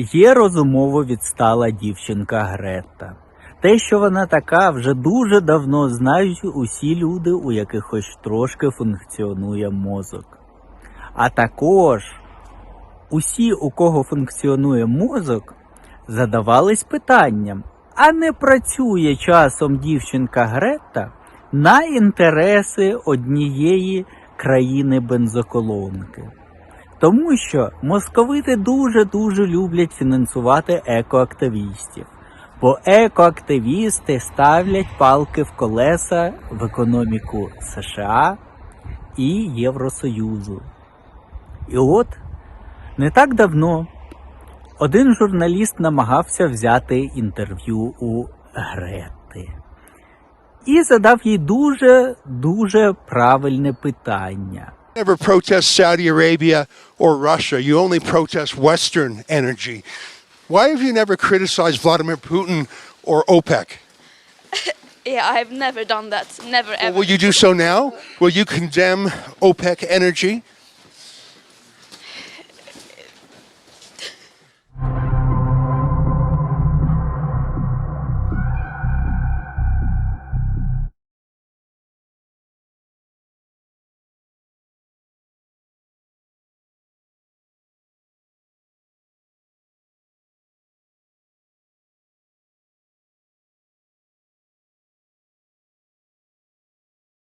Є розумово відстала дівчинка Грета. Те, що вона така, вже дуже давно знають усі люди, у яких хоч трошки функціонує мозок. А також усі, у кого функціонує мозок, задавались питанням, а не працює часом дівчинка Грета на інтереси однієї країни бензоколонки. Тому що московити дуже-дуже люблять фінансувати екоактивістів, бо екоактивісти ставлять палки в колеса в економіку США і Євросоюзу. І от не так давно один журналіст намагався взяти інтерв'ю у Грети і задав їй дуже дуже правильне питання. Never protest Saudi Arabia or Russia. You only protest Western energy. Why have you never criticized Vladimir Putin or OPEC? Yeah, I've never done that. Never Well, ever. will you do so now? Will you condemn OPEC energy?